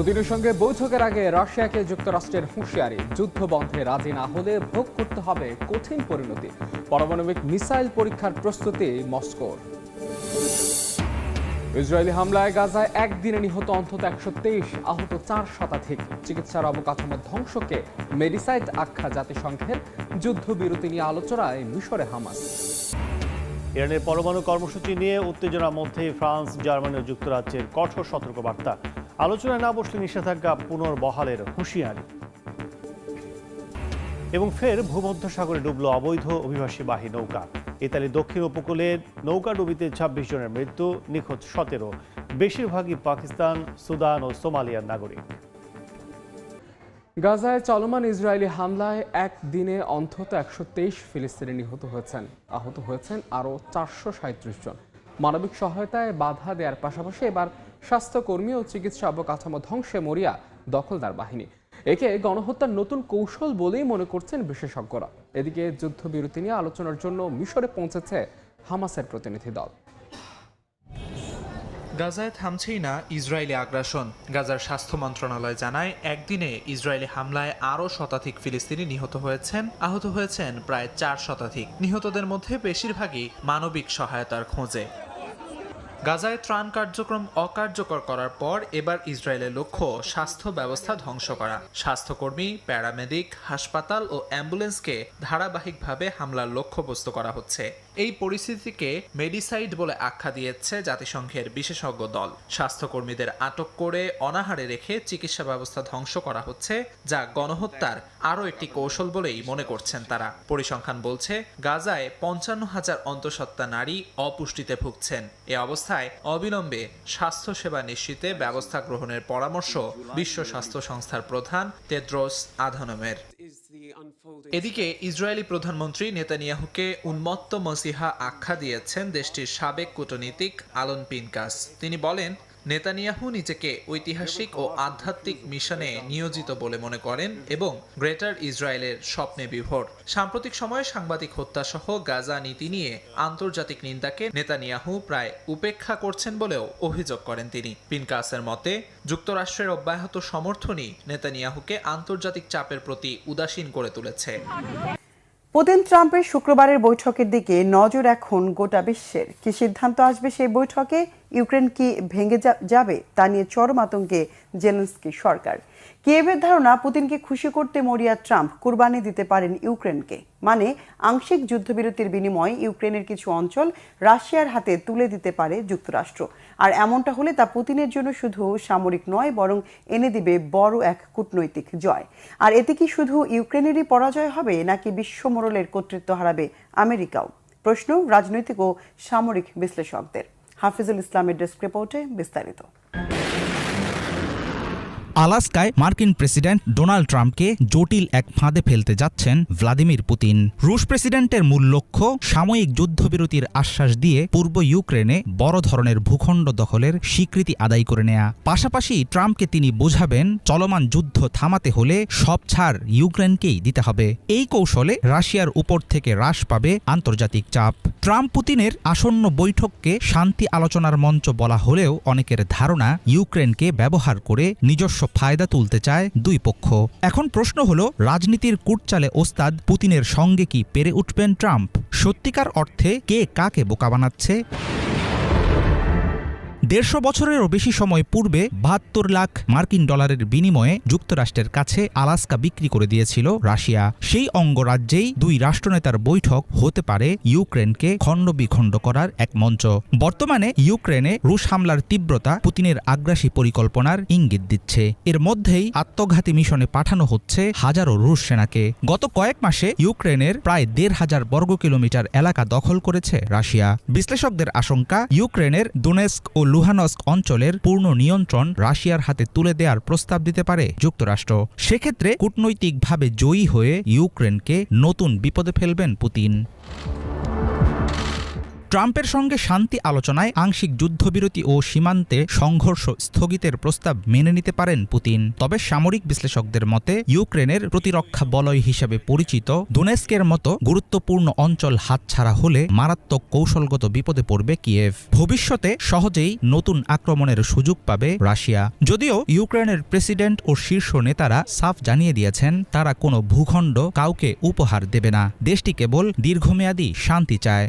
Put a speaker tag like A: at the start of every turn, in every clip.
A: পুতিনের সঙ্গে বৈঠকের আগে রাশিয়াকে যুক্তরাষ্ট্রের হুঁশিয়ারি, যুদ্ধ বন্ধে রাজি না হলে ভোগ করতে হবে কঠিন পরিণতি। পারমাণবিক মিসাইল পরীক্ষার প্রস্তুতি মস্কোর। ইসরায়েলি হামলায় গাজায় একদিনে নিহত অন্তত একশো তেইশ, আহত চার শতাধিক। চিকিৎসার অবকাঠামো ধ্বংসকে মেডিসাইট আখ্যা জাতিসংঘের যুদ্ধবিরতি নিয়ে আলোচনায় মিশরে হামাস।
B: ইরানের পরমাণু কর্মসূচি নিয়ে উত্তেজনার মধ্যে ফ্রান্স, জার্মানি ও যুক্তরাজ্যের কঠোর সতর্কবার্তা। আলোচনায় না বসলে নিষেধাজ্ঞা পুনর্বহালের হুঁশিয়ারি। এবং ফের ভূমধ্যসাগরে ডুবল অবৈধ অভিবাসী বাহী নৌকা। ইতালির দক্ষিণ উপকূলে নৌকা ডুবিতে ছাব্বিশ জনের মৃত্যু, নিখোঁজ সতেরো। বেশিরভাগই পাকিস্তান, সুদান ও সোমালিয়ার নাগরিক।
A: গাজায় চলমান ইসরায়েলি হামলায় একদিনে অন্তত একশো তেইশ ফিলিস্তিনি নিহত হয়েছেন। আহত হয়েছেন আরও চারশো জন। মানবিক সহায়তায় বাধা দেওয়ার পাশাপাশি এবার স্বাস্থ্যকর্মী ও চিকিৎসা অবকাঠামো ধ্বংসে মরিয়া দখলদার বাহিনী। একে গণহত্যার নতুন কৌশল বলেই মনে করছেন বিশেষজ্ঞরা। এদিকে যুদ্ধবিরতি নিয়ে আলোচনার জন্য মিশরে পৌঁছেছে হামাসের প্রতিনিধি দল।
C: গাজায় থামছেই না ইসরায়েলি আগ্রাসন। গাজার স্বাস্থ্য মন্ত্রণালয় জানায়, একদিনে ইসরায়েলি হামলায় আরও শতাধিক ফিলিস্তিনি নিহত হয়েছেন, আহত হয়েছেন প্রায় চার শতাধিক। নিহতদের মধ্যে বেশিরভাগই মানবিক সহায়তার খোঁজে। গাজায় ত্রাণ কার্যক্রম অকার্যকর করার পর এবার ইসরায়েলের লক্ষ্য স্বাস্থ্য ব্যবস্থা ধ্বংস করা। স্বাস্থ্যকর্মী, প্যারামেডিক, হাসপাতাল ও অ্যাম্বুলেন্সকে ধারাবাহিকভাবে হামলার লক্ষ্যবস্তু করা হচ্ছে। এই পরিস্থিতিকে মেডিসাইড বলে আখ্যা দিয়েছে জাতিসংঘের বিশেষজ্ঞ দল। স্বাস্থ্যকর্মীদের আটক করে অনাহারে রেখে চিকিৎসা ব্যবস্থা ধ্বংস করা হচ্ছে, যা গণহত্যার আরও একটি কৌশল বলেই মনে করছেন তারা। পরিসংখ্যান বলছে, গাজায় পঞ্চান্ন হাজার অন্তঃসত্ত্বা নারী অপুষ্টিতে ভুগছেন। এ অবস্থায় অবিলম্বে স্বাস্থ্যসেবা নিশ্চিতে ব্যবস্থা গ্রহণের পরামর্শ বিশ্ব স্বাস্থ্য সংস্থার প্রধান তেদ্রোস আধানমের। এদিকে ইসরায়েলি প্রধানমন্ত্রী নেতানিয়াহুকে উন্মত্ত মসিহা আখ্যা দিয়েছেন দেশটির সাবেক কূটনীতিক আলন পিনকাস। তিনি বলেন নেতানিয়াহু নিজেকে ঐতিহাসিক ও আধ্যাত্মিক মিশনে নিয়োজিত বলে মনে করেন এবং গ্রেটার ইসরায়েলের স্বপ্নে বিভোর। সাম্প্রতিক সময়ে সাংবাদিক হত্যা সহ গাজা নীতি নিয়ে আন্তর্জাতিক নিন্দাকে নেতানিয়াহু প্রায় উপেক্ষা করছেন বলেও অভিযোগ করেন তিনি। পিনকাসের মতে, যুক্তরাষ্ট্রের অব্যাহত সমর্থনই নেতানিয়াহুকে আন্তর্জাতিক চাপের প্রতি উদাসীন করে তুলেছে।
D: পুতিন ট্রাম্পের শুক্রবারের বৈঠকের দিকে নজর এখন গোটা বিশ্বের। কি সিদ্ধান্ত আসবে সেই বৈঠকে? ইউক্রেন কি ভেঙে যাবে তা নিয়ে চরম আতঙ্কে জেলেন্সকি সরকার। কিয়েভের ধারণা, পুতিনকে খুশি করতে মরিয়া ট্রাম্প কুরবানি দিতে পারেন ইউক্রেনকে। মানে আংশিক যুদ্ধবিরতির বিনিময়ে ইউক্রেনের কিছু অঞ্চল রাশিয়ার হাতে তুলে দিতে পারে যুক্তরাষ্ট্র। আর এমনটা হলে তা পুতিনের জন্য শুধু সামরিক নয়, বরং এনে দিবে বড় এক কূটনৈতিক জয়। আর এতে কি শুধু ইউক্রেনেরই পরাজয় হবে, নাকি বিশ্ব মোড়লের কর্তৃত্ব হারাবে আমেরিকাও? প্রশ্ন রাজনৈতিক ও সামরিক বিশ্লেষকদের। হাফিজুল ইসলামের ডেস্ক রিপোর্টে বিস্তারিত।
E: আলাস্কায় মার্কিন প্রেসিডেন্ট ডোনাল্ড ট্রাম্পকে জটিল এক ফাঁদে ফেলতে যাচ্ছেন ভ্লাদিমির পুতিন। রুশ প্রেসিডেন্টের মূল লক্ষ্য সাময়িক যুদ্ধবিরতির আশ্বাস দিয়ে পূর্ব ইউক্রেনে বড় ধরনের ভূখণ্ড দখলের স্বীকৃতি আদায় করে নেয়া। পাশাপাশি ট্রাম্পকে তিনি বোঝাবেন, চলমান যুদ্ধ থামাতে হলে সব ছাড় ইউক্রেনকেই দিতে হবে। এই কৌশলে রাশিয়ার উপর থেকে হ্রাস পাবে আন্তর্জাতিক চাপ। ট্রাম্প পুতিনের আসন্ন বৈঠককে শান্তি আলোচনার মঞ্চ বলা হলেও অনেকের ধারণা ইউক্রেনকে ব্যবহার করে নিজস্ব ফায়দা তুলতে চায় দুই পক্ষ। এখন প্রশ্ন হলো, রাজনীতির কুটচালে ওস্তাদ পুতিনের সঙ্গে কি পেরে উঠবেন ট্রাম্প? সত্যিকার অর্থে কে কাকে বোকা বানাচ্ছে? দেড়শো বছরেরও বেশি সময় পূর্বে বাহাত্তর লাখ মার্কিন ডলারের বিনিময়ে যুক্তরাষ্ট্রের কাছে আলাস্কা বিক্রি করে দিয়েছিল রাশিয়া। সেই অঙ্গরাজ্যেই দুই রাষ্ট্রনেতার বৈঠক হতে পারে ইউক্রেনকে খণ্ডবিখণ্ড করার এক মঞ্চ। বর্তমানে ইউক্রেনে রুশ হামলার তীব্রতা পুতিনের আগ্রাসী পরিকল্পনার ইঙ্গিত দিচ্ছে। এর মধ্যেই আত্মঘাতী মিশনে পাঠানো হচ্ছে হাজারো রুশ সেনাকে। গত কয়েক মাসে ইউক্রেনের প্রায় দেড় হাজার বর্গ কিলোমিটার এলাকা দখল করেছে রাশিয়া। বিশ্লেষকদের আশঙ্কা, ইউক্রেনের দোনেস্ক ও লুহানস্ক অঞ্চলের পূর্ণ নিয়ন্ত্রণ রাশিয়ার হাতে তুলে দেওয়ার প্রস্তাব দিতে পারে যুক্তরাষ্ট্র। সেক্ষেত্রে কূটনৈতিকভাবে জয়ী হয়ে ইউক্রেনকে নতুন বিপদে ফেলবেন পুতিন। ট্রাম্পের সঙ্গে শান্তি আলোচনায় আংশিক যুদ্ধবিরতি ও সীমান্তে সংঘর্ষ স্থগিতের প্রস্তাব মেনে নিতে পারেন পুতিন। তবে সামরিক বিশ্লেষকদের মতে, ইউক্রেনের প্রতিরক্ষা বলয় হিসেবে পরিচিত দোনেস্কের মতো গুরুত্বপূর্ণ অঞ্চল হাতছাড়া হলে মারাত্মক কৌশলগত বিপদে পড়বে কিয়েভ। ভবিষ্যতে সহজেই নতুন আক্রমণের সুযোগ পাবে রাশিয়া। যদিও ইউক্রেনের প্রেসিডেন্ট ও শীর্ষ নেতারা সাফ জানিয়ে দিয়েছেন, তারা কোনো ভূখণ্ড কাউকে উপহার দেবে না। দেশটি কেবল দীর্ঘমেয়াদী শান্তি চায়।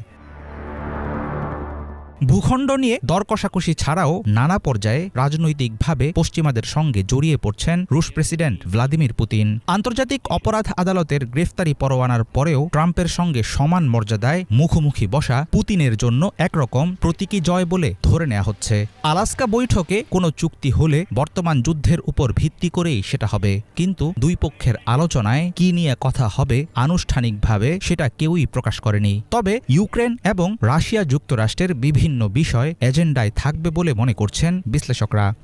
E: ভূখণ্ড নিয়ে দর কষাকষি ছাড়াও নানা পর্যায়ে রাজনৈতিকভাবে পশ্চিমাদের সঙ্গে জড়িয়ে পড়ছেন রুশ প্রেসিডেন্ট ভ্লাদিমির পুতিন। আন্তর্জাতিক অপরাধ আদালতের গ্রেফতারি পরোয়ানার পরেও ট্রাম্পের সঙ্গে সমান মর্যাদায় মুখোমুখি বসা পুতিনের জন্য একরকম প্রতীকী জয় বলে ধরে নেওয়া হচ্ছে। আলাস্কা বৈঠকে কোনো চুক্তি হলে বর্তমান যুদ্ধের উপর ভিত্তি করেই সেটা হবে। কিন্তু দুই পক্ষের আলোচনায় কি নিয়ে কথা হবে আনুষ্ঠানিকভাবে সেটা কেউই প্রকাশ করেনি। তবে ইউক্রেন এবং রাশিয়া যুক্তরাষ্ট্রের বিভিন্ন বিষয় এজেন্ডায় থাকবে বলে মনে করছেন বিশ্লেষকরা।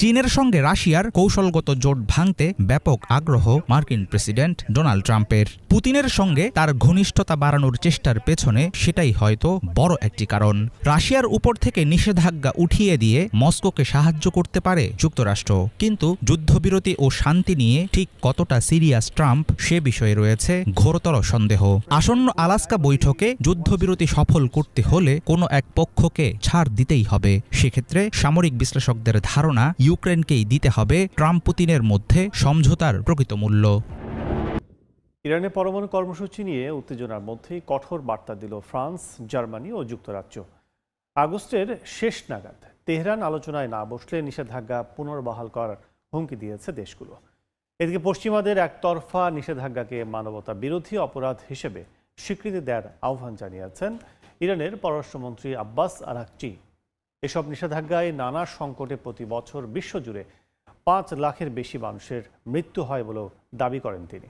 E: চীনের সঙ্গে রাশিয়ার কৌশলগত জোট ভাঙতে ব্যাপক আগ্রহ মার্কিন প্রেসিডেন্ট ডোনাল্ড ট্রাম্পের। পুতিনের সঙ্গে তার ঘনিষ্ঠতা বাড়ানোর চেষ্টার পেছনে সেটাই হয়তো বড় একটি কারণ। রাশিয়ার উপর থেকে নিষেধাজ্ঞা উঠিয়ে দিয়ে মস্কোকে সাহায্য করতে পারে যুক্তরাষ্ট্র। কিন্তু যুদ্ধবিরতি ও শান্তি নিয়ে ঠিক কতটা সিরিয়াস ট্রাম্প সে বিষয়ে রয়েছে ঘোরতর সন্দেহ। আসন্ন আলাস্কা বৈঠকে যুদ্ধবিরতি সফল করতে হলে কোনো এক পক্ষকে ছাড় দিতেই হবে। সেক্ষেত্রে সামরিক বিশ্লেষকদের ধারণা ইউক্রেনকেই দিতে হবে ট্রাম্প পুতিনের মধ্যে সমঝোতার প্রকৃত মূল্য।
B: ইরানের পরমাণু কর্মসূচি নিয়ে উত্তেজনার মধ্যেই কঠোর বার্তা দিল ফ্রান্স, জার্মানি ও যুক্তরাজ্য। আগস্টের শেষ নাগাদ তেহরান আলোচনায় না বসলে নিষেধাজ্ঞা পুনর্বহাল করার হুমকি দিয়েছে দেশগুলো। এদিকে পশ্চিমাদের একতরফা নিষেধাজ্ঞাকে মানবতা বিরোধী অপরাধ হিসেবে স্বীকৃতি দেওয়ার আহ্বান জানিয়েছেন ইরানের পররাষ্ট্রমন্ত্রী আব্বাস আরাকচি। এসব নিষেধাজ্ঞায় নানা সংকটে প্রতি বছর বিশ্বজুড়ে পাঁচ লাখের বেশি মানুষের মৃত্যু হয় বলেও দাবি করেন তিনি।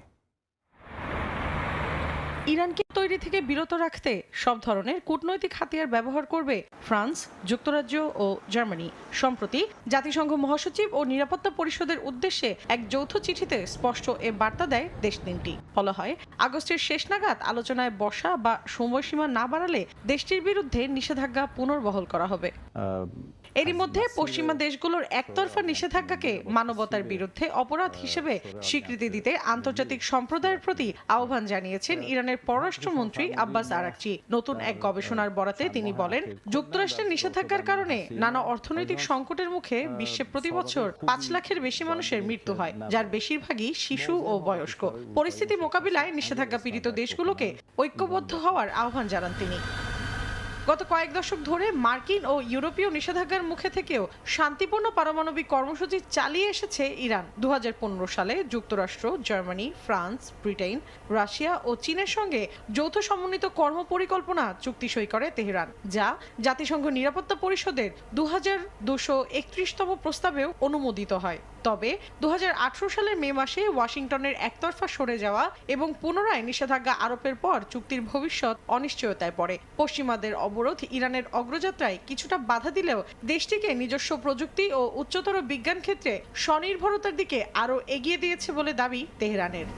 F: ইরানকে তৈরি থেকে বিরত রাখতে সব ধরনের কূটনৈতিক হাতিয়ার ব্যবহার করবে ফ্রান্স, যুক্তরাজ্য ও জার্মানি। সম্প্রতি জাতিসংঘ মহাসচিব ও নিরাপত্তা পরিষদের উদ্দেশ্যে এক যৌথ চিঠিতে স্পষ্ট এ বার্তা দেয় দেশ তিনটি। বলা হয়, আগস্টের শেষ নাগাদ আলোচনায় বসা বা সময়সীমা না বাড়ালে দেশটির বিরুদ্ধে নিষেধাজ্ঞা পুনর্বহল করা হবে। এরই মধ্যে পশ্চিমা দেশগুলোর একতরফা নিষেধাজ্ঞাকে মানবতার বিরুদ্ধে অপরাধ হিসেবে স্বীকৃতি দিতে আন্তর্জাতিক সম্প্রদায়ের প্রতি আহ্বান জানিয়েছেন ইরানের পররাষ্ট্রমন্ত্রী আব্বাস আরাকচি। নতুন এক গবেষণার বরাতে তিনি বলেন, যুক্তরাষ্ট্রের নিষেধাজ্ঞার কারণে নানা অর্থনৈতিক সংকটের মুখে বিশ্বে প্রতি বছর পাঁচ লাখের বেশি মানুষের মৃত্যু হয়, যার বেশিরভাগই শিশু ও বয়স্ক। পরিস্থিতি মোকাবিলায় নিষেধাজ্ঞা পীড়িত দেশগুলোকে ঐক্যবদ্ধ হওয়ার আহ্বান জানান তিনি। গত কয়েক দশক ধরে মার্কিন ও ইউরোপীয় নিষেধাজ্ঞার মুখে থেকেও শান্তিপূর্ণ পারমাণবিক কর্মসূচি চালিয়ে এসেছে ইরান। দু হাজার পনেরো সালে যুক্তরাষ্ট্র, জার্মানি, ফ্রান্স, ব্রিটেন, রাশিয়া ও চীনের সঙ্গে যৌথ সমন্বিত কর্ম পরিকল্পনা চুক্তি সই করে তেহরান, যা জাতিসংঘ নিরাপত্তা পরিষদের দু একত্রিশতম প্রস্তাবেও অনুমোদিত হয়। তবে দু হাজার আঠারো সালের মে মাসে ওয়াশিংটনের একতরফা সরে যাওয়া এবং পুনরায় নিষেধাজ্ঞা আরোপের পর চুক্তির ভবিষ্যৎ অনিশ্চয়তায় পড়ে। পশ্চিমাদের অবরোধ ইরানের অগ্রযাত্রায় কিছুটা বাধা দিলেও দেশটিকে নিজস্ব প্রযুক্তি ও উচ্চতর বিজ্ঞান ক্ষেত্রে স্বনির্ভরতার দিকে আরও এগিয়ে দিয়েছে বলে দাবি তেহরানের।